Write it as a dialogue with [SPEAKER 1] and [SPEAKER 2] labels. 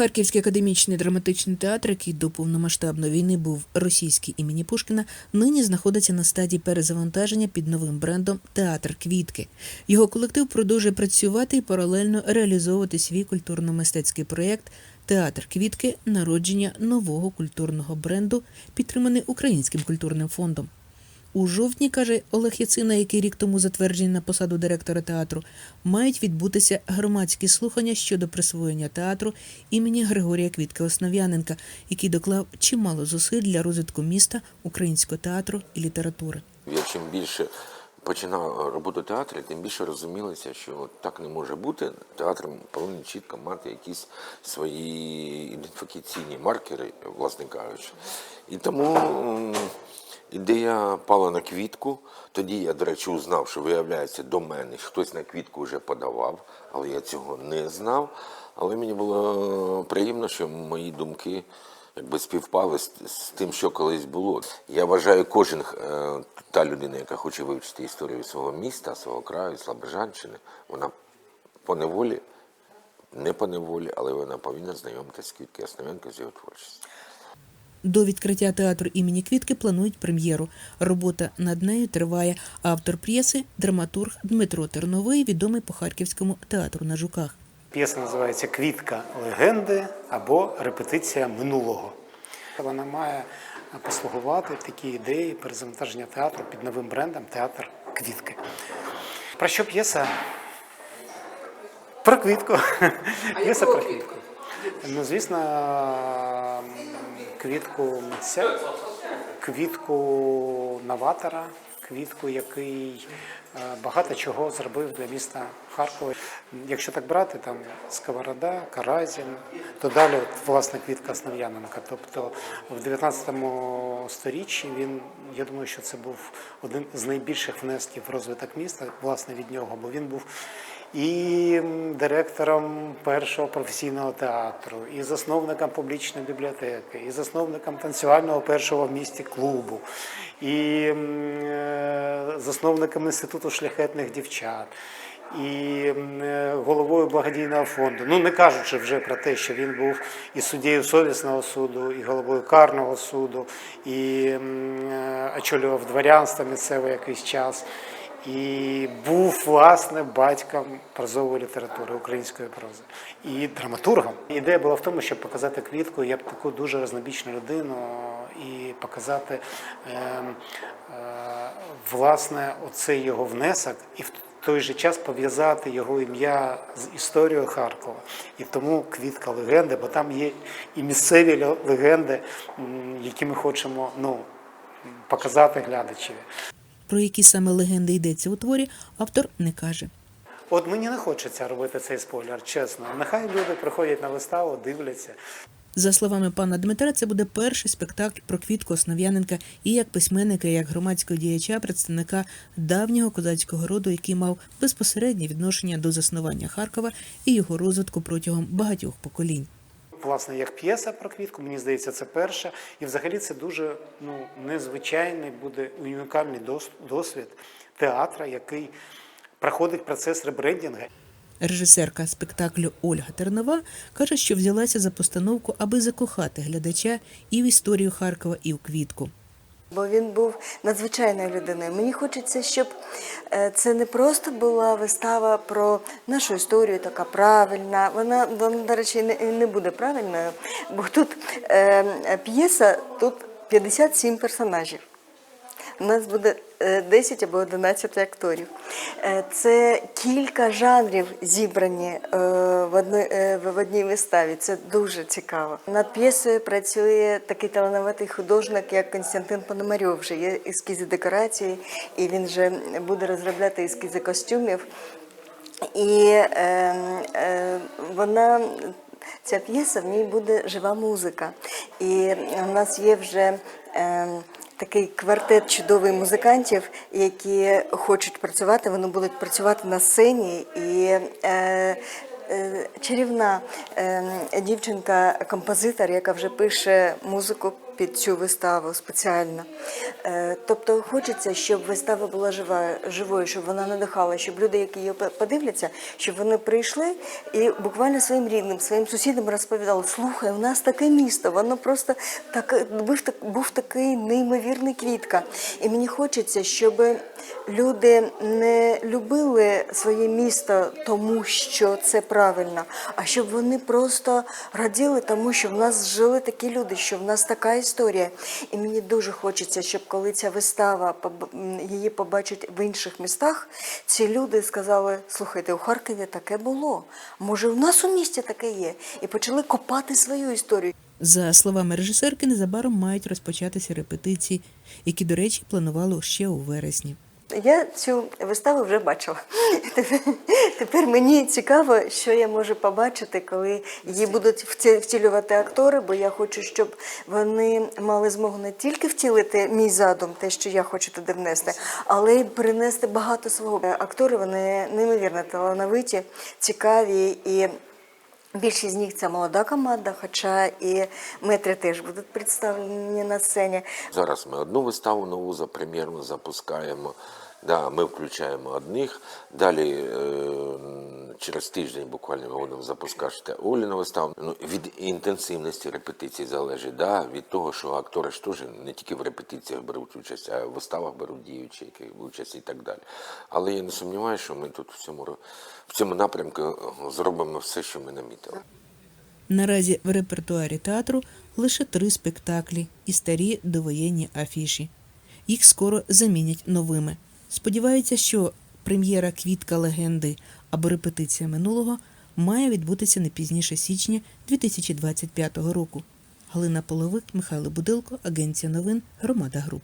[SPEAKER 1] Харківський академічний драматичний театр, який до повномасштабної війни був російський імені Пушкіна, нині знаходиться на стадії перезавантаження під новим брендом Театр Квітки. Його колектив продовжує працювати і паралельно реалізовувати свій культурно-мистецький проєкт Театр Квітки народження нового культурного бренду, підтриманий Українським культурним фондом. У жовтні, каже Олег Яцина, який рік тому затверджений на посаду директора театру, мають відбутися громадські слухання щодо присвоєння театру імені Григорія Квітки Основ'яненка, який доклав чимало зусиль для розвитку міста, українського театру і літератури.
[SPEAKER 2] Я чим більше починав роботу театру, тим більше розумілося, що так не може бути. Театр повинен чітко мати якісь свої ідентифікаційні маркери, власне кажучи. І тому ідея пала на квітку. Тоді я, до речі, узнав, що виявляється до мене хтось на квітку вже подавав, але я цього не знав. Але мені було приємно, що мої думки якби співпали з, з тим, що колись було. Я вважаю, кожен е, та людина, яка хоче вивчити історію свого міста, свого краю, Слобожанщини, вона по неволі, не по неволі, але вона повинна знайомитися з Квітки Основенко з його творчістю.
[SPEAKER 1] До відкриття театру імені Квітки планують прем'єру. Робота над нею триває. Автор п'єси драматург Дмитро Терновий, відомий по Харківському театру на Жуках.
[SPEAKER 3] П'єса називається Квітка легенди або репетиція минулого. Вона має послугувати такі ідеї перезавантаження театру під новим брендом Театр Квітки. Про що п'єса? Про квітку. П'єса про квітку. Ну, звісно, квітку митця, квітку новатора, квітку, який е, багато чого зробив для міста Харкова. Якщо так брати, там Сковорода, Каразін, то далі от, власне квітка Основ'яненка. Тобто в 19 сторіччі він, я думаю, що це був один з найбільших внесків в розвиток міста, власне від нього, бо він був і директором першого професійного театру, і засновником публічної бібліотеки, і засновником танцювального першого в місті клубу, і е, засновником інституту шляхетних дівчат. І е, головою благодійного фонду. Ну не кажучи вже про те, що він був і суддєю совісного суду, і головою карного суду, і е, очолював дворянство місцеве якийсь час. І був власне батьком прозової літератури української прози і драматургом. Ідея була в тому, щоб показати квітку як таку дуже рознобічну людину і показати е, е, власне оцей його внесок і в той же час пов'язати його ім'я з історією Харкова. І тому квітка легенди, бо там є і місцеві ле- легенди, які ми хочемо ну, показати глядачеві.
[SPEAKER 1] Про які саме легенди йдеться у творі, автор не каже.
[SPEAKER 3] От мені не хочеться робити цей спойлер, чесно. Нехай люди приходять на виставу, дивляться.
[SPEAKER 1] За словами пана Дмитра, це буде перший спектакль про квітку Основ'яненка і як письменника, і як громадського діяча, представника давнього козацького роду, який мав безпосереднє відношення до заснування Харкова і його розвитку протягом багатьох поколінь.
[SPEAKER 3] Власне, як п'єса про квітку, мені здається, це перша. І взагалі це дуже ну, незвичайний буде унікальний досвід театра, який проходить процес ребрендінгу.
[SPEAKER 1] Режисерка спектаклю Ольга Тернова каже, що взялася за постановку, аби закохати глядача і в історію Харкова, і в квітку.
[SPEAKER 4] Бо він був надзвичайною людиною. Мені хочеться, щоб е, це не просто була вистава про нашу історію, така правильна. Вона, вона до речі, не, буде правильною, бо тут е, п'єса, тут 57 персонажів. У нас буде е, 10 або 11 акторів. Е, Це кілька жанрів зібрані е, в одній, е, в одній виставі. Це дуже цікаво. Над п'єсою працює такий талановитий художник, як Константин Пономарьов. Вже є ескізи декорації, і він вже буде розробляти ескізи костюмів. І е, е, вона, ця п'єса, в ній буде жива музика. І у нас є вже е, такий квартет чудових музикантів, які хочуть працювати, вони будуть працювати на сцені. І е, е, чарівна е, дівчинка-композитор, яка вже пише музику під цю виставу спеціально. Е, Тобто хочеться, щоб вистава була жива, живою, щоб вона надихала, щоб люди, які її подивляться, щоб вони прийшли і буквально своїм рідним, своїм сусідам розповідали: слухай, у нас таке місто, воно просто так був, так- був такий неймовірний квітка. І мені хочеться, щоб люди не любили своє місто тому, що це правильно, а щоб вони просто раділи тому, що в нас жили такі люди, що в нас така історія. І мені дуже хочеться, щоб коли ця вистава її побачать в інших містах, ці люди сказали: слухайте, у Харкові таке було. Може, в нас у місті таке є, і почали копати свою історію.
[SPEAKER 1] За словами режисерки, незабаром мають розпочатися репетиції, які, до речі, планували ще у вересні.
[SPEAKER 4] Я цю виставу вже бачила. Тепер, мені цікаво, що я можу побачити, коли її будуть втілювати актори, бо я хочу, щоб вони мали змогу не тільки втілити мій задум, те, що я хочу туди внести, але й принести багато свого. Актори вони неймовірно талановиті, цікаві і. Більшість з них це молода команда, хоча і метри теж будуть представлені на сцені.
[SPEAKER 2] Зараз ми одну виставу нову запрем'єрну запускаємо. Да, ми включаємо одних. Далі е, через тиждень буквально ми будемо запускати Оліну виставу. Ну, від інтенсивності репетицій залежить, да, від того, що актори ж теж не тільки в репетиціях беруть участь, а в виставах беруть діючі, які участь і так далі. Але я не сумніваюся, що ми тут в цьому, в цьому напрямку зробимо все, що ми намітили.
[SPEAKER 1] Наразі в репертуарі театру лише три спектаклі і старі довоєнні афіші. Їх скоро замінять новими. Сподіваються, що прем'єра Квітка легенди або репетиція минулого має відбутися не пізніше січня 2025 року. Галина Половик, Михайло Будилко, Агенція новин, Громада Груп.